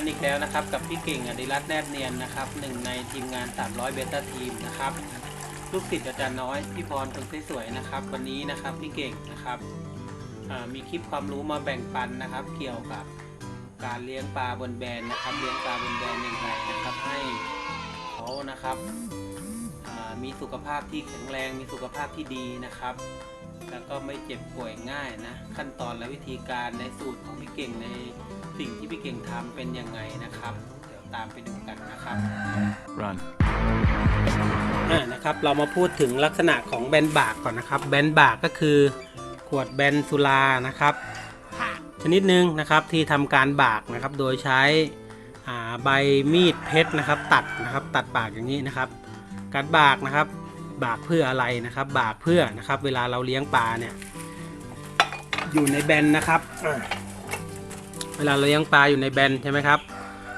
กันอีกแล้วนะครับ กับพี่เก่งอดิรัตน์แนบเนียนนะครับหนึ่งในทีมงาน 300 เบต้าทีมนะครับลูกศิษย์อาจารย์น้อยพี่พรคนสวยๆนะครับ วันนี้นะครับพี่เก่งนะครับมีคลิปความรู้มาแบ่งปันนะครับ เกี่ยวกับการเลี้ยงปลาบนแบนนะครับ เลี้ยงปลาบนแบนยังไงนะครับ ให้เขานะครับมีสุขภาพที่แข็งแรงมีสุขภาพที่ดีนะครับ แล้วก็ไม่เจ็บป่วยง่ายนะ ขั้นตอนและวิธีการในสูตรของพี่เก่งในสิ่งที่พี่เก่งทำเป็นยังไงนะครับ เดี๋ยวตามไปดูกันนะครับ Run. อ่านะครับเรามาพูดถึงลักษณะของแบนบากก่อนนะครับ แบนบากก็คือขวดแบนสุรานะครับ ชนิดหนึ่งนะครับที่ทำการบากนะครับ โดยใช้อ่าใบมีดเพชรนะครับ ตัดนะครับ ตัดปากอย่างนี้นะครับ การบากนะครับ บากเพื่ออะไรนะครับ บากเพื่อนะครับ เวลาเราเลี้ยงปลาเนี่ย อยู่ในแบนนะครับอ่าเวลาเราเลี้ยงปลาอยู่ในแบนใช่ไหมครับ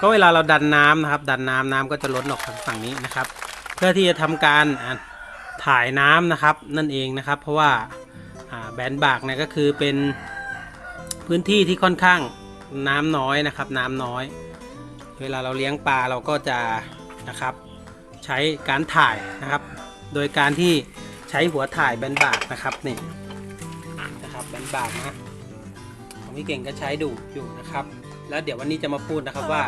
ก็เวลาเราดันน้ำนะครับ ดันน้ำน้ำก็จะล้นออกทางฝั่งนี้นะครับ เพื่อที่จะทำการอ่าถ่ายน้ำนะครับ นั่นเองนะครับ เพราะว่าอ่าแบนบากเนี่ยก็คือเป็นพื้นที่ที่ค่อนข้างน้ำน้อยนะครับ น้ำน้อย เวลาเราเลี้ยงปลาเราก็จะนะครับ ใช้การถ่ายนะครับ โดยการที่ใช้หัวถ่ายแบนบากนะครับนี่นะครับแบนบากนะของพี่เก่งก็ใช้ดูอยู่นะครับ แล้วเดี๋ยววันนี้จะมาพูดนะครับว่า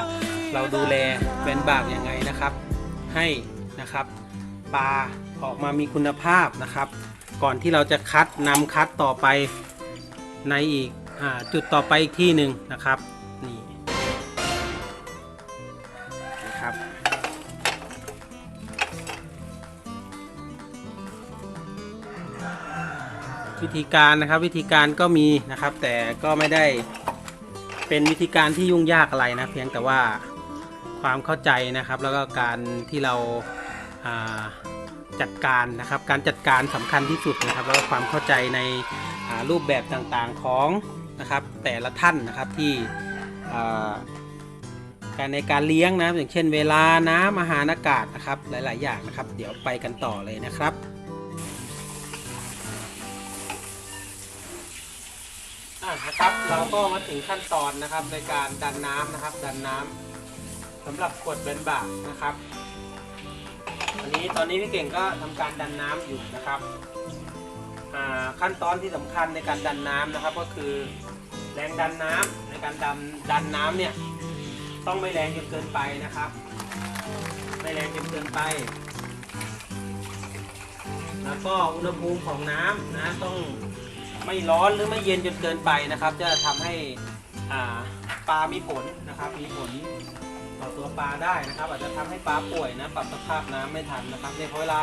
เราดูแลแบนบากยังไงนะครับ ให้นะครับปลาออกมามีคุณภาพนะครับ ก่อนที่เราจะคัดนำคัดต่อไปในอีกอจุดต่อไปอีกที่หนึ่งนะครับ วิธีการนะครับ วิธีการก็มีนะครับ แต่ก็ไม่ได้เป็นวิธีการที่ยุ่งยากอะไรนะเพียงแต่ว่าความเข้าใจนะครับ แล้วก็การที่เราาจัดการนะครับ การจัดการสำคัญที่สุดนะครับ แล้วก็ความเข้าใจในรูปแบบต่างๆของนะครับ แต่ละท่านนะครับที่การในการเลี้ยงนะอย่างเช่นเวลาน้ำอาหารอากาศนะครับหลาย ๆ อย่างนะครับ เดี๋ยวไปกันต่อเลยนะครับ นะครับ เราก็มาถึงขั้นตอนนะครับ ในการดันน้ำนะครับ ดันน้ำสำหรับขวดเบนบากนะครับอันนี้ตอนนี้พี่เก่งก็ทำการดันน้ำอยู่นะครับขั้นตอนที่สำคัญในการดันน้ำนะครับ ก็คือแรงดันน้ำในการดันดันน้ำเนี่ยต้องไม่แรงจนเกินไปนะครับ ไม่แรงจนเกินไป แล้วก็อุณหภูมิของน้ำนะต้อง ไม่ร้อนหรือไม่เย็นจนเกินไปนะครับ จะทำให้ปลามีผลนะครับ มีผลต่อตัวปลาได้นะครับ อาจจะทำให้ปลาป่วยนะปรับสภาพน้ำไม่ทันนะครับเนี่ยพอเวลา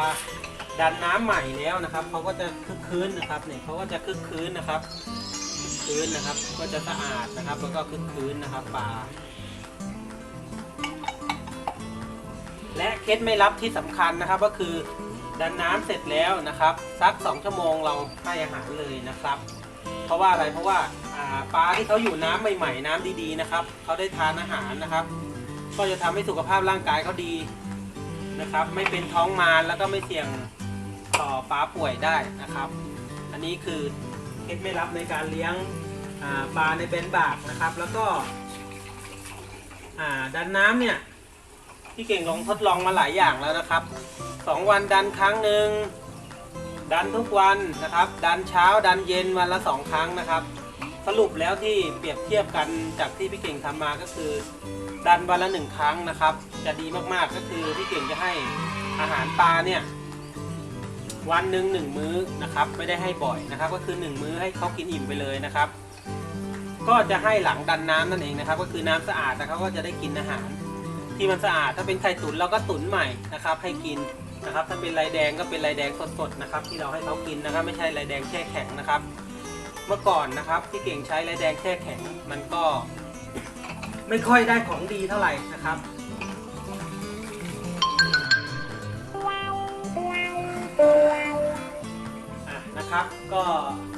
ดันน้ำใหม่แล้วนะครับเขาก็จะคึกคืนนะครับเนี่ยเขาก็จะคึกคืนนะครับคึกคืนนะครับ ก็จะสะอาดนะครับ แล้วก็คึกคืนนะครับปลาและเคล็ดไม่ลับที่สำคัญนะครับก็คือ ดันน้ำเสร็จแล้วนะครับสัก 2 ชั่วโมงเราให้อาหารเลยนะครับ เพราะว่าอะไรเพราะว่าปลาที่เขาอยู่น้ำใหม่ๆ น้ำดีๆนะครับเขาได้ทานอาหารนะครับ ก็จะทำให้สุขภาพร่างกายเขาดีนะครับ ไม่เป็นท้องมารแล้วก็ไม่เสี่ยงต่อปลาป่วยได้นะครับ อันนี้คือเคล็ดไม่ลับในการเลี้ยงปลาในเบนบากนะครับ แล้วก็ดันน้ำเนี่ยพี่เก่งลองทดลองมาหลายอย่างแล้วนะครับ สองวันดันครั้งหนึ่งดันทุกวันนะครับ ดันเช้าดันเย็นวันละสองครั้งนะครับ สรุปแล้วที่เปรียบเทียบกันจากที่พี่เก่งทำมาก็คือ ดันวันละหนึ่งครั้งนะครับ จะดีมากๆก็คือพี่เก่งจะให้อาหารปลาเนี่ยวันหนึ่งหนึ่งมื้อนะครับไม่ได้ให้บ่อยนะครับ ก็คือหนึ่งมื้อให้เขากินอิ่มไปเลยนะครับ ก็จะให้หลังดันน้ำนั่นเองนะครับ ก็คือน้ำสะอาดนะครับก็จะได้กินอาหาร ที่มันสะอาดถ้าเป็นไข่ตุ๋นเราก็ตุ๋นใหม่นะครับ ให้กิน นะครับ ถ้าเป็นลายแดงก็เป็นลายแดงสดๆนะครับ ที่เราให้เขากินนะครับ ไม่ใช่ลายแดงแช่แข็งนะครับ เมื่อก่อนนะครับที่เก่งใช้ลายแดงแช่แข็งมันก็ ไม่ค่อยได้ของดีเท่าไหร่นะครับอะนะครับก็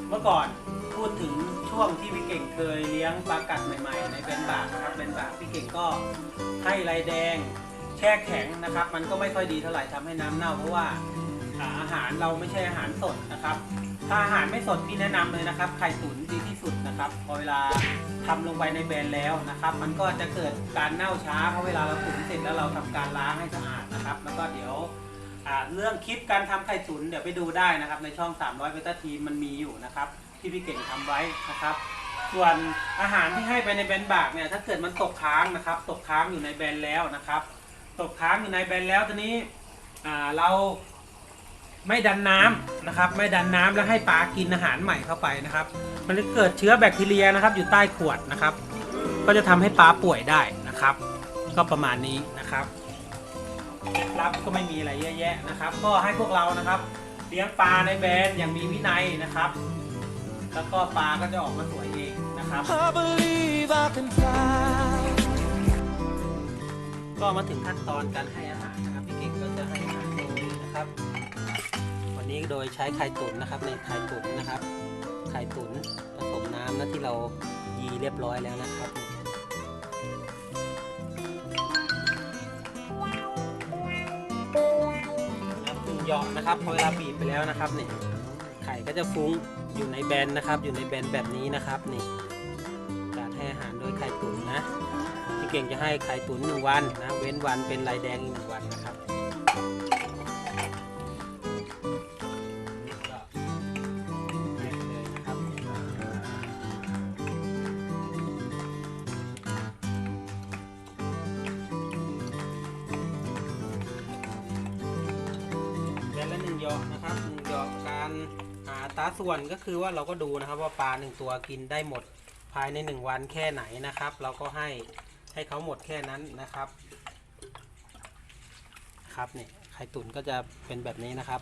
เมื่อก่อนพูดถึงช่วงที่พี่เก่งเคยเลี้ยงปลากัดใหม่ ๆ ในเบนบากนะครับเบนบากพี่เก่งก็ให้ลายแดง ช่แข็งนะครับ มันก็ไม่ค่อยดีเท่าไหร่ทำให้น้ำเน่า เพราะว่าอาหารเราไม่ใช่อาหารสดนะครับ ถ้าอาหารไม่สดพี่แนะนำเลยนะครับไข่ตุ๋นดีที่สุดนะครับพอเวลาทำลงไปในแบรนด์แล้วนะครับ มันก็จะเกิดการเน่าช้าเพราะเวลาเราตุ๋นเสร็จแล้วเราทำการล้างให้สะอาดนะครับ แล้วก็เดี๋ยวเรื่องคลิปการทำไข่ตุ๋นเดี๋ยวไปดูได้นะครับ ในช่อง 300เบต้าทีมมันมีอยู่นะครับ ที่พี่เก่งทำไว้นะครับส่วนอาหารที่ให้ไปในแบรนด์บากเนี่ยถ้าเกิดมันตกค้างนะครับ ตกค้างอยู่ในแบรนด์แล้วนะครับ ตกค้างอยู่ในแบนแล้วทีนี้อ่าเราไม่ดันน้ำนะครับ ไม่ดันน้ำแล้วให้ปลากินอาหารใหม่เข้าไปนะครับ มันจะเกิดเชื้อแบคทีเรียนะครับ อยู่ใต้ขวดนะครับ ก็จะทำให้ปลาป่วยได้นะครับ ก็ประมาณนี้นะครับเคล็ดลับก็ไม่มีอะไรเยอะแยะนะครับ ก็ให้พวกเรานะครับ เลี้ยงปลาในแบรนด์อย่างมีวินัยนะครับ แล้วก็ปลาก็จะออกมาสวยเองนะครับ ก็มาถึงขั้นตอนการให้อาหารนะครับพี่เก่งก็จะให้อาหารโดยนะครับ วันนี้โดยใช้ไข่ตุ๋นนะครับในไข่ตุ๋นนะครับ ไข่ตุ๋นผสมน้ำนะที่เรายีเรียบร้อยแล้วนะครับเหยาะนะครับพอเวลาบีบไปแล้วนะครับนี่ไข่ก็จะฟุ้งอยู่ในแบนนะครับ อยู่ในแบนแบบนี้นะครับนี่การให้อาหารโดยไข่ตุ๋นนะ เก่งจะให้ไข่ตุ๋นหนึ่งวันนะ เว้นวันเป็นลายแดงอีกหนึ่งวันนะครับนี่ก็ให้ไปเลยอนะหนึ่งหยอกนะครับหนึ่งยอกการหาตาส่วนก็คือว่าเราก็ดูนะครับว่าปลาหนึ่งตัวกินได้หมดภายในหนึ่งวันแค่ไหนนะครับ เราก็ให้ ให้เขาหมดแค่นั้นนะครับ ครับเนี่ยไข่ตุ๋นก็จะเป็นแบบนี้นะครับ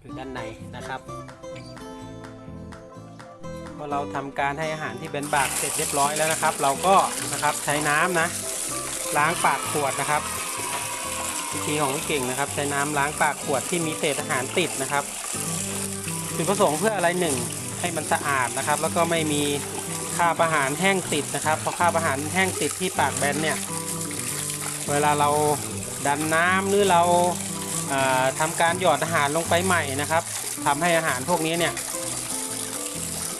อยู่ด้านในนะครับพอเราทำการให้อาหารที่เป็นบากเสร็จเรียบร้อยแล้วนะครับ เราก็นะครับใช้น้ำนะ ล้างปากขวดนะครับวิธีของเก่งนะครับ ใช้น้ำล้างปากขวดที่มีเศษอาหารติดนะครับจุดประสงค์เพื่ออะไรหนึ่งให้มันสะอาดนะครับ แล้วก็ไม่มี คาบอาหารแห้งติดนะครับเพราะคาบอาหารแห้งติดที่ปากแบนเนี่ยเวลาเราดันน้ำหรือเราเอ่อทำการหยอดอาหารลงไปใหม่นะครับทำให้อาหารพวกนี้เนี่ย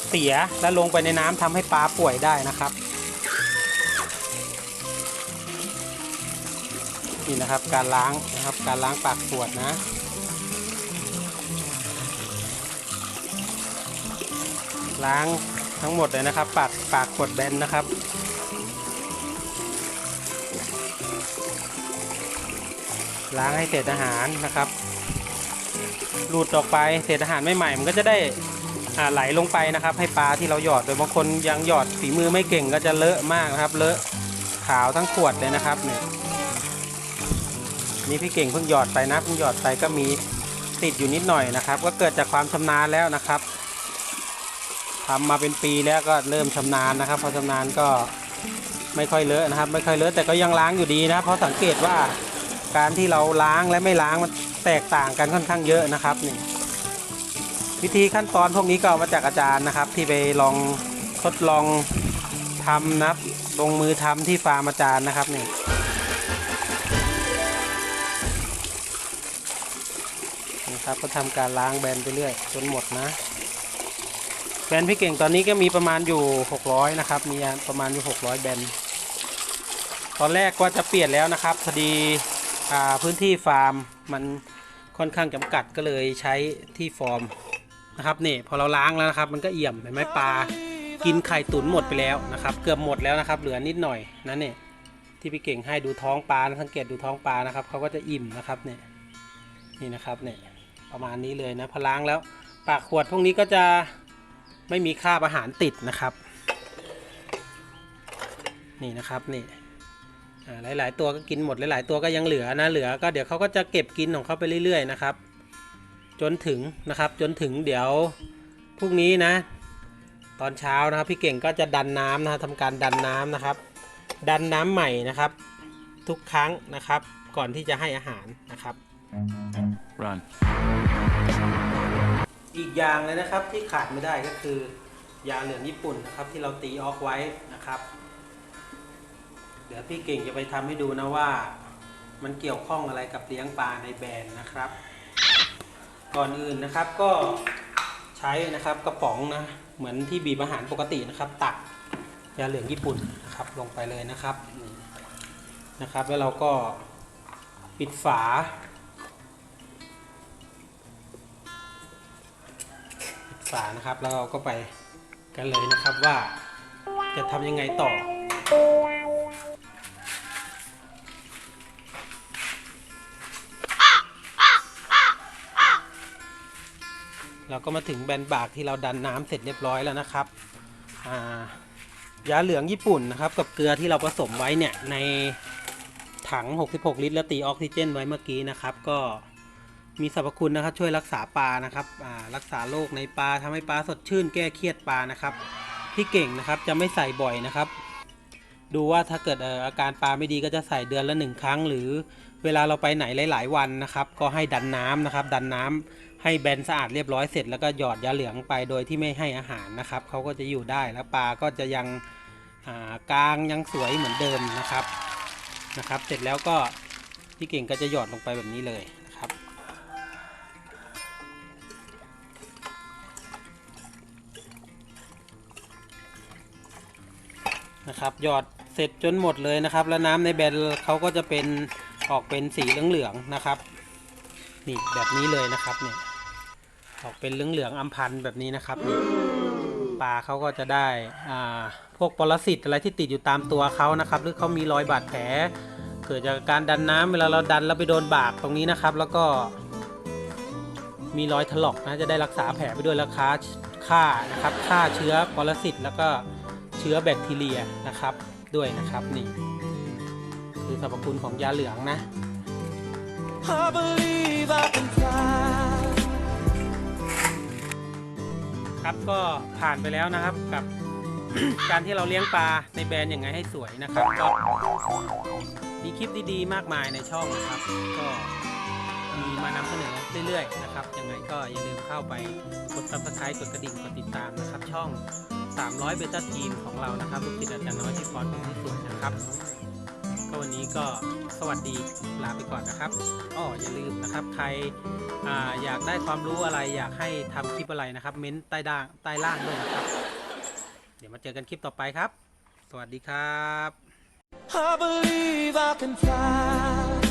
เสียและลงไปในน้ำทำให้ปลาป่วยได้นะครับนี่นะครับการล้างนะครับการล้างปากขวดนะล้าง ทั้งหมดเลยนะครับ ปากปากขวดแบนนะครับ ล้างให้เศษอาหารนะครับ หลุดออกไปเศษอาหารไม่ใหม่ๆมันก็จะได้ไหลลงไปนะครับ ให้ปลาที่เราหยอดโดยบางคนยังหยอดฝีมือไม่เก่งก็จะเลอะมากนะครับ เลอะขาวทั้งขวดเลยนะครับเนี่ยนี่พี่เก่งเพิ่งหยอดไปนะเพิ่งหยอดไปก็มีติดอยู่นิดหน่อยนะครับ ก็เกิดจากความชำนาญแล้วนะครับ ทำมาเป็นปีแล้วก็เริ่มชำนาญนะครับพอชำนาญก็ไม่ค่อยเลอะนะครับ ไม่ค่อยเลอะแต่ก็ยังล้างอยู่ดีนะเพราะสังเกตว่าการที่เราล้างและไม่ล้างมันแตกต่างกันค่อนข้างเยอะนะครับนี่วิธีขั้นตอนพวกนี้ก็ามาจากอาจารย์นะครับ ที่ไปลองทดลองทำนะครับลงมือทำที่ฟาร์มอาจารย์นะครับนี่นี่ครับก็ทำการล้างแบนไปเรื่อยจนหมดนะ แบนพี่เก่งตอนนี้ก็มีประมาณอยู่ 600 นะครับ มีประมาณอยู่ 600 แบน ตอนแรกก็จะเปลี่ยนแล้วนะครับ พอดีพื้นที่ฟาร์มมันค่อนข้างจำกัดก็เลยใช้ที่ฟอร์มนะครับนี่พอเราล้างแล้วนะครับ มันก็เอี่ยมเห็นไหมปลากินไข่ตุ๋นหมดไปแล้วนะครับ เกือบหมดแล้วนะครับ เหลือนิดหน่อยนั่นเนี่ยที่พี่เก่งให้ดูท้องปลาสังเกตดูท้องปลานะครับเขาก็จะอิ่มนะครับเนี่ยนี่นะครับเนี่ยประมาณนี้เลยนะพอล้างแล้วปากขวดพวกนี้ก็จะ ไม่มีคราบอาหารติดนะครับ นี่นะครับนี่หลาย ๆ ตัวก็กินหมดหลาย ๆ ตัวก็ยังเหลือนะเหลือก็เดี๋ยวเขาก็จะเก็บกินของเขาไปเรื่อย ๆ นะครับ จนถึงนะครับจนถึงเดี๋ยวพรุ่งนี้นะ ตอนเช้านะครับพี่เก่งก็จะดันน้ำนะทำการดันน้ำนะครับ ดันน้ำใหม่นะครับ ทุกครั้งนะครับ ก่อนที่จะให้อาหารนะครับ Run. อีกอย่างเลยนะครับที่ขาดไม่ได้ก็คือยาเหลืองญี่ปุ่นนะครับ ที่เราตีออกไว้นะครับ เดี๋ยวพี่เก่งจะไปทำให้ดูนะว่า มันเกี่ยวข้องอะไรกับเลี้ยงปลาในแบรนด์นะครับ ก่อนอื่นนะครับก็ใช้นะครับกระป๋องนะเหมือนที่บีบอาหารปกตินะครับ ตักยาเหลืองญี่ปุ่นนะครับลงไปเลยนะครับนะครับ แล้วเราก็ปิดฝา ปิดฝานะครับ แล้วเราก็ไปกันเลยนะครับว่าจะทำยังไงต่อ เราก็มาถึงแบนบากที่เราดันน้ำเสร็จเรียบร้อยแล้วนะครับยาเหลืองญี่ปุ่นนะครับกับเกลือที่เราผสมไว้เนี่ยในถัง 66 ลิตร แล้วตีออกซิเจนไว้เมื่อกี้นะครับ ก็ มีสรรพคุณนะครับช่วยรักษาปลานะครับรักษาโรคในปลาทำให้ปลาสดชื่นแก้เครียดปลานะครับ ที่เก่งนะครับจะไม่ใส่บ่อยนะครับ ดูว่าถ้าเกิดอาการปลาไม่ดีก็จะใส่เดือนละหนึ่งครั้ง หรือเวลาเราไปไหนหลาย ๆ วันนะครับ ก็ให้ดันน้ำนะครับ ดันน้ำให้แบนสะอาดเรียบร้อยเสร็จแล้วก็หยอดยาเหลืองไปโดยที่ไม่ให้อาหารนะครับเขาก็จะอยู่ได้แล้วปลาก็จะยังกลางยังสวยเหมือนเดิมนะครับนะครับ เสร็จแล้วก็พี่เก่งก็จะหยอดลงไปแบบนี้เลย นะครับหยอดเสร็จจนหมดเลยนะครับ แล้วน้ำในแบนเขาก็จะเป็นออกเป็นสีเหลืองๆนะครับ นี่แบบนี้เลยนะครับเนี่ยออกเป็นเหลืองๆอัมพันธ์แบบนี้นะครับนี่ปลาเขาก็จะได้อ่าพวกปรสิตอะไรที่ติดอยู่ตามตัวเขานะครับ หรือเขามีรอยบาดแผลเกิดจากการดันน้ำเวลาเราดันแล้วไปโดนบากตรงนี้นะครับ แล้วก็มีรอยถลอกนะจะได้รักษาแผลไปด้วยแล้วค่าฆ่านะครับฆ่าเชื้อปรสิตแล้วก็ เชื้อแบคทีเรียนะครับด้วยนะครับนี่คือสรรพคุณของยาเหลืองนะ I believe I can fly. ครับก็ผ่านไปแล้วนะครับกับการที่เราเลี้ยงปลาในแบรนด์ยังไงให้สวยนะครับก็มีคลิปดีๆ มากมายในช่องนะครับ ก็ มีมานำเสนอเรื่อยๆนะครับยังไงก็อย่าลืมเข้าไปกด subscribe กดกระดิ่งกดติดตามนะครับช่อง 300 เบต้าทีมของเรานะครับลูกศิษย์อาจารย์น้อยที่พรของที่สวยนะครับก็วันนี้ก็สวัสดีลาไปก่อนนะครับอ้ออย่าลืมนะครับใครออยากได้ความรู้อะไรอยากให้ทำคลิปอะไรนะครับ เม้นใต้ด่างใต้ล่างด้วยนะครับ เดี๋ยวมาเจอกันคลิปต่อไปครับ สวัสดีครับ I believe I can fly.